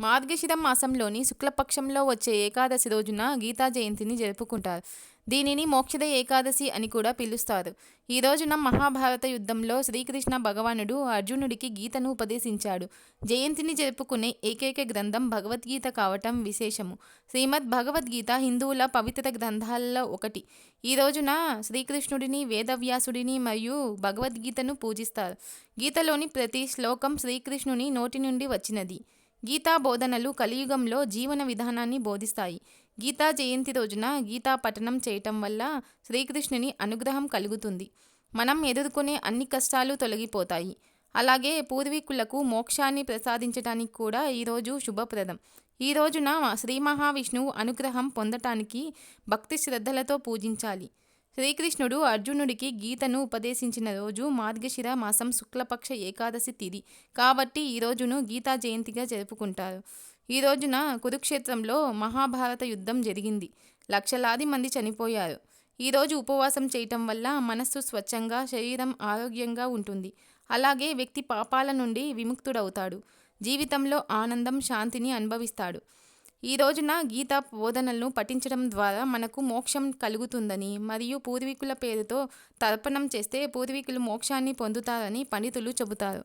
మార్గశిరం మాసంలోని శుక్లపక్షంలో వచ్చే ఏకాదశి రోజున గీతా జయంతిని జరుపుకుంటారు. దీనిని మోక్షద ఏకాదశి అని కూడా పిలుస్తారు. ఈ రోజున మహాభారత యుద్ధంలో శ్రీకృష్ణ భగవానుడు అర్జునుడికి గీతను ఉపదేశించాడు. జయంతిని జరుపుకునే ఏకైక గ్రంథం భగవద్గీత కావటం విశేషము. శ్రీమద్ భగవద్గీత హిందువుల పవిత్ర గ్రంథాలలో ఒకటి. ఈ రోజున శ్రీకృష్ణుడిని వేదవ్యాసుడిని మరియు భగవద్గీతను పూజిస్తారు. గీతలోని ప్రతి శ్లోకం శ్రీకృష్ణుని నోటి నుండి వచ్చినది. గీతా బోధనలు కలియుగంలో జీవన విధానాన్ని బోధిస్తాయి. గీతా జయంతి రోజున గీతా పఠనం చేయటం వల్ల శ్రీకృష్ణుని అనుగ్రహం కలుగుతుంది. మనం ఎదుర్కొనే అన్ని కష్టాలు తొలగిపోతాయి. అలాగే పూర్వీకులకు మోక్షాన్ని ప్రసాదించడానికి కూడా ఈరోజు శుభప్రదం. ఈ రోజున శ్రీ మహావిష్ణువు అనుగ్రహం పొందటానికి భక్తి శ్రద్ధలతో పూజించాలి. శ్రీకృష్ణుడు అర్జునుడికి గీతను ఉపదేశించిన రోజు మార్గశిర మాసం శుక్లపక్ష ఏకాదశి తిథి కాబట్టి ఈ రోజును గీతా జయంతిగా జరుపుకుంటారు. ఈ రోజున కురుక్షేత్రంలో మహాభారత యుద్ధం జరిగింది. లక్షలాది మంది చనిపోయారు. ఈరోజు ఉపవాసం చేయటం వల్ల మనస్సు స్వచ్ఛంగా శరీరం ఆరోగ్యంగా ఉంటుంది. అలాగే వ్యక్తి పాపాల నుండి విముక్తుడవుతాడు. జీవితంలో ఆనందం శాంతిని అనుభవిస్తాడు. ఈ రోజున గీత బోధనలను పఠించడం ద్వారా మనకు మోక్షం కలుగుతుందని మరియు పూర్వీకుల పేరుతో తర్పణం చేస్తే పూర్వీకులు మోక్షాన్ని పొందుతారని పండితులు చెబుతారు.